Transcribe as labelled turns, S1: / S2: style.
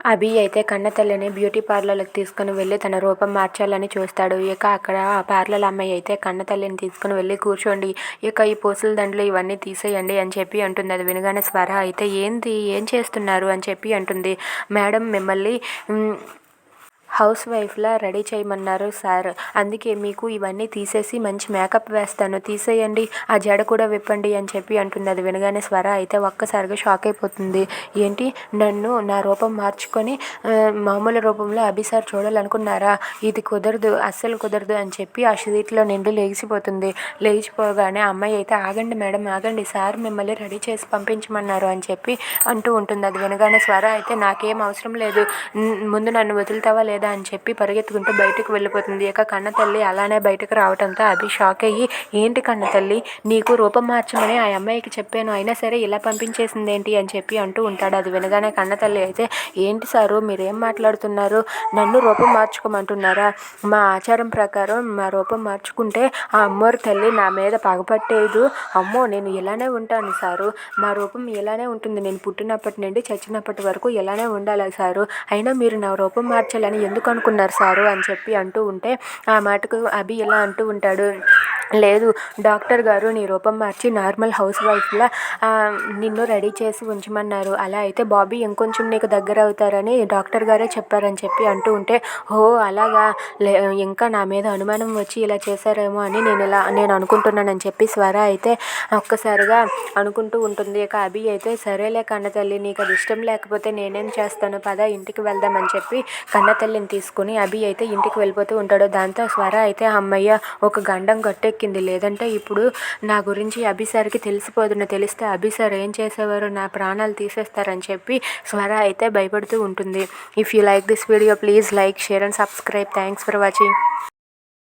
S1: అభి అయితే కన్నతల్లిని బ్యూటీ పార్లర్కి తీసుకుని వెళ్ళి తన రూపం మార్చాలని చూస్తాడు. ఇక అక్కడ ఆ పార్లర్ అమ్మాయి అయితే కన్నతల్లిని తీసుకుని వెళ్ళి కూర్చోండి. ఇక ఈ పూసల దండలు ఇవన్నీ తీసేయండి అని చెప్పి అంటుంది. అది వినగానే స్వర అయితే ఏంది? ఏం చేస్తున్నారు? అని చెప్పి అంటుంది. మేడం మిమ్మల్ని హౌస్ వైఫ్లా రెడీ చేయమన్నారు సార్. అందుకే మీకు ఇవన్నీ తీసేసి మంచి మేకప్ వేస్తాను. తీసేయండి ఆ జడ కూడా విప్పండి అని చెప్పి అంటుంది అది వినగానే స్వర అయితే ఒక్కసారిగా షాక్ అయిపోతుంది. ఏంటి? నన్ను నా రూపం మార్చుకొని మామూలు రూపంలో అభి సార్ చూడాలనుకున్నారా? ఇది కుదరదు అస్సలు కుదరదు అని చెప్పి ఆ సీట్లో నిండి లేచిపోతుంది లేచిపోగానే ఆ అమ్మాయి అయితే ఆగండి మేడం ఆగండి సార్ మిమ్మల్ని రెడీ చేసి పంపించమన్నారు అని చెప్పి అంటూ ఉంటుంది. అది వినగానే స్వర అయితే నాకేం అవసరం లేదు. ముందు నన్ను వదులుతావా లేదా అని చెప్పి పరిగెత్తుకుంటూ బయటకు వెళ్ళిపోతుంది. ఇక కన్న తల్లి అలానే బయటకు రావడంతో అభి షాక్ అయ్యి ఏంటి కన్న తల్లి నీకు రూపం మార్చమని ఆ అమ్మాయికి చెప్పాను. అయినా సరే ఇలా పంపించేసింది ఏంటి అని చెప్పి అంటూ ఉంటాడు. అది వినగానే కన్న తల్లి అయితే ఏంటి సారు? మీరేం మాట్లాడుతున్నారు? నన్ను రూపం మార్చుకోమంటున్నారా? మా ఆచారం ప్రకారం మా రూపం మార్చుకుంటే ఆ అమ్మోరు తల్లి నా మీద పగపట్టేదు. అమ్మో నేను ఇలానే ఉంటాను సారు. మా రూపం ఇలానే ఉంటుంది. నేను పుట్టినప్పటి నుండి చచ్చినప్పటి వరకు ఇలానే ఉండాలి సారు. అయినా మీరు నా రూపం మార్చాలని ఎందుకు అనుకున్నారు సారు అని చెప్పి అంటూ ఉంటే ఆ మాటకు అభి ఇలా అంటూ ఉంటాడు. లేదు డాక్టర్ గారు నీ రూపం మార్చి నార్మల్ హౌస్ వైఫ్లా నిన్ను రెడీ చేసి ఉంచమన్నారు. అలా అయితే బాబీ ఇంకొంచెం నీకు దగ్గర అవుతారని డాక్టర్ గారే చెప్పారని చెప్పి అంటూ ఉంటే ఓ అలాగా. లే ఇంకా నా మీద అనుమానం వచ్చి ఇలా చేశారేమో అని నేను ఇలా నేను అనుకుంటున్నానని చెప్పి స్వర అయితే ఒక్కసారిగా అనుకుంటూ ఉంటుంది. ఇక అభి అయితే సరేలే కన్నతల్లి నీకు అది ఇష్టం లేకపోతే నేనేం చేస్తాను? పద ఇంటికి వెళ్దామని చెప్పి కన్నతల్లిని తీసుకుని అభి అయితే ఇంటికి వెళ్ళిపోతూ ఉంటాడు దాంతో స్వర అయితే అమ్మయ్య ఒక గండం గట్టెక్కింది. లేదంటే ఇప్పుడు నా గురించి అభి సార్కి తెలిసిపోతున్న తెలిస్తే అభి సార్ ఏం చేసేవారు? నా ప్రాణాలు తీసేస్తారని చెప్పి స్వర అయితే భయపడుతూ ఉంటుంది. If you like this video please like share and subscribe thanks for watching